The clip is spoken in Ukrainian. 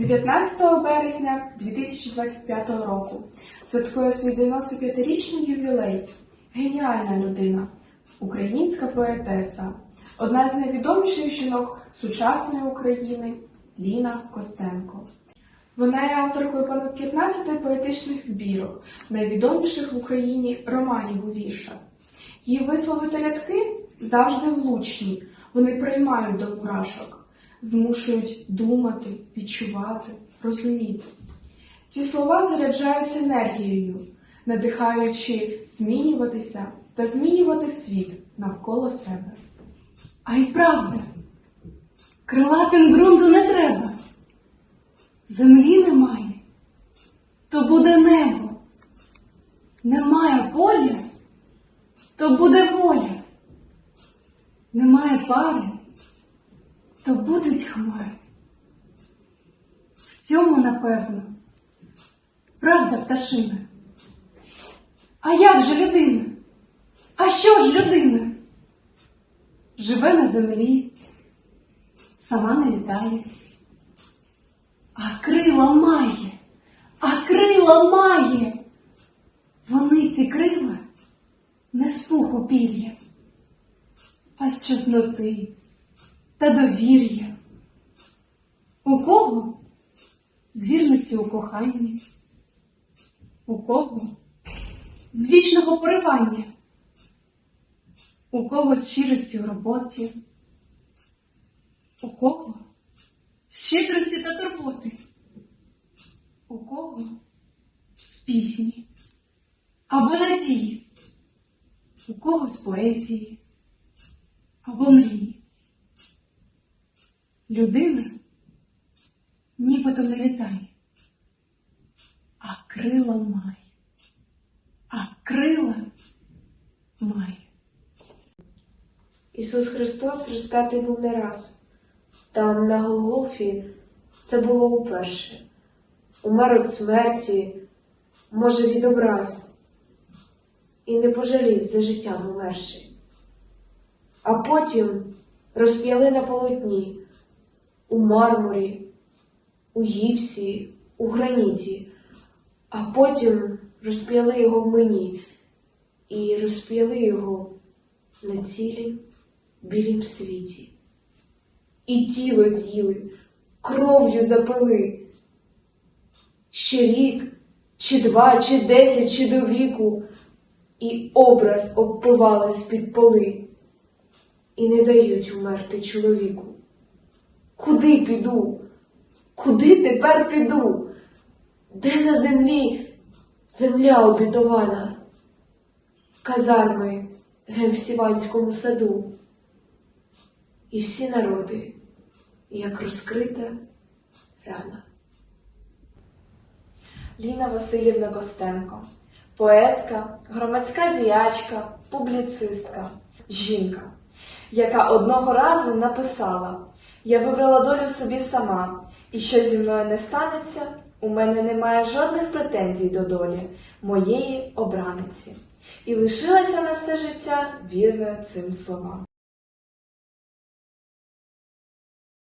19 березня 2025 року святкує свій 95-річний ювілей. Геніальна людина, українська поетеса, одна з найвідоміших жінок сучасної України Ліна Костенко. Вона є авторкою понад 15 поетичних збірок, найвідоміших в Україні романів у віршах. Її вислови та рядки завжди влучні, вони приймають до мурашок, змушують думати, відчувати, розуміти. Ці слова заряджають енергією, надихаючи змінюватися та змінювати світ навколо себе. А й правда, крилатим ґрунту не треба. Землі немає, то буде небо. Немає поля, то буде воля. Немає пари, то будуть хмари. В цьому, напевно, правда пташина. А як же людина? А що ж людина? живе на землі, сама не літає. А крила має, а крила має. Вони ці крила не з пуху пір'я, а з чесноти та довір'я. У кого? З вірності у коханні, у кого? З вічного поривання. У кого з щирості у роботі, у кого? З щедрості та турботи, у кого? З пісні або надії, у кого з поезії або мрії. Людина нібито не літає, а крила має, а крила має. Ісус Христос розп'ятий був не раз. Там, на Голгофі, це було уперше. Умер від смерті, може, від образ, і не пожалів за життям умерши. А потім розп'яли на полотні у мармурі, у гіпсі, у граніті, а потім розп'яли його в мені і розп'яли його на цілім білім світі. І тіло з'їли, кров'ю запили. Ще рік, чи два, чи десять, чи до віку, і образ обпивали з-під поли, і не дають умерти чоловіку. Куди піду? Куди тепер піду? Де на землі земля обітована? Казарми ген в Сіванському саду. І всі народи, як розкрита рана. Ліна Васильівна Костенко, поетка, громадська діячка, публіцистка, жінка, яка одного разу написала: Я вибрала долю собі сама, і що зі мною не станеться, у мене немає жодних претензій до долі моєї обраниці. І лишилася на все життя вірною цим словам.